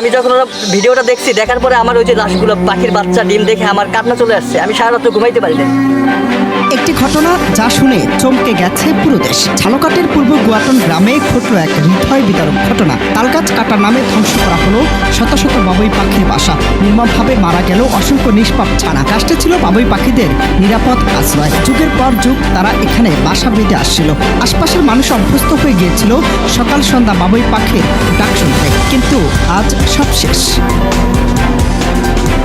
আমি যখন ওরা ভিডিওটা দেখছি, দেখার পরে আমার ওই যে লাশগুলো, পাখির বাচ্চা, ডিম দেখে আমার কান্না চলে আসছে। আমি সারা রাত্র ঘুমাইতে পারি না একটি ঘটনা যা শুনে চমকে গেছে পুরো দেশ। ঝালকাটের পূর্ব গুয়াটন গ্রামে ঘটল এক হৃদয় বিদারক ঘটনা। তালগাছ কাটার নামে ধ্বংস করা হলো শত শত বাবুই পাখির বাসা। নির্মমভাবে মারা গেল অসংখ্য নিষ্পাপ ছানা। কাজটা ছিল বাবুই পাখিদের নিরাপদ আশ্রয়। যুগের পর যুগ তারা এখানে বাসা বেঁধে আসছিল। আশপাশের মানুষ অভ্যস্ত হয়ে গিয়েছিল সকাল সন্ধ্যা বাবুই পাখির ডাক শুনতে। কিন্তু আজ সব শেষ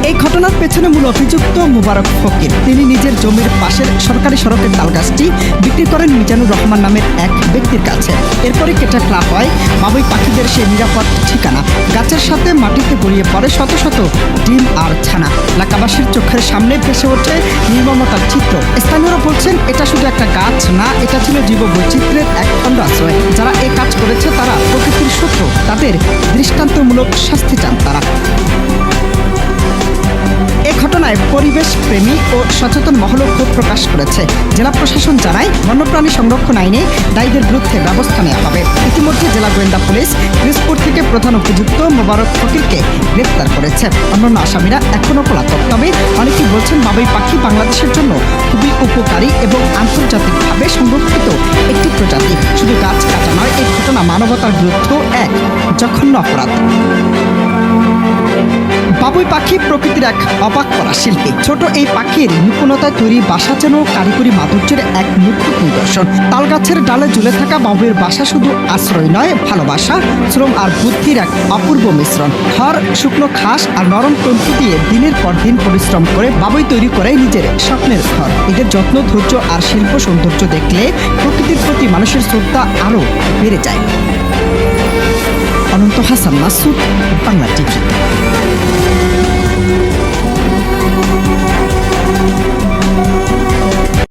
এই ঘটনার পেছনে মূল অভিযুক্ত মুবারক ফকির। তিনি নিজের জমির পাশের সরকারি সড়কের তালগাছটি বিক্রি করেন মিজানুর রহমান নামের এক ব্যক্তির কাছে। এরপরে কেটে ফেলা হয় বাবুই পাখিদের সেই নিরাপদ ঠিকানা। গাছের সাথে মাটিতে গড়িয়ে পড়ে শত শত ডিম আর ছানা। এলাকাবাসীর চোখের সামনে ভেসে ওঠে নির্মমতার চিত্র। স্থানীয়রা বলছেন, এটা শুধু একটা গাছ না, এটা ছিল জীব বৈচিত্র্যের এক খণ্ড আশ্রয়। যারা তাদের দৃষ্টান্তমূলক শাস্তি চান তারা। এ ঘটনায় পরিবেশ প্রেমী ও সচেতন মহলও ক্ষোভ প্রকাশ করেছে। জেলা প্রশাসন জানায়, বন্যপ্রাণী সংরক্ষণ আইনে দায়ীদের বিরুদ্ধে ব্যবস্থা নেওয়া হবে। ইতিমধ্যে জেলা গোয়েন্দা পুলিশ পিরোজপুর থেকে প্রধান অভিযুক্ত মোবারক ফকিরকে গ্রেপ্তার করেছে। অন্যান্য আসামিরা এখনও পলাতক। তবে অনেকেই বলছেন, বাবুই পাখি বাংলাদেশের জন্য খুবই উপকারী এবং আন্তর্জাতিকভাবে সংরক্ষিত একটি প্রজাতি। শুধু গাছ মানবতার বিরুদ্ধ এক জঘন্য অপরাধ। বাবুই পাখি প্রকৃতির এক অবাক করা শিল্পী। ছোট এই পাখির নিপুণতায় তৈরি বাসা যেন কারিগরি মাধুর্যের এক নিখুঁত নিদর্শন। তালগাছের ডালে ঝুলে থাকা বাবুইয়ের বাসা শুধু আশ্রয় নয়, ভালোবাসা, শ্রম আর বুদ্ধির এক অপূর্ব মিশ্রণ। খড়, শুকনো ঘাস আর নরম তন্তু দিয়ে দিনের পর দিন পরিশ্রম করে বাবুই তৈরি করে নিজের স্বপ্নের ঘর এদের যত্ন, ধৈর্য আর শিল্প সৌন্দর্য দেখলে প্রকৃতির প্রতি মানুষের শ্রদ্ধা আরও বেড়ে যায়। Ananta Hasan Masud, Bangla TV. Thank you.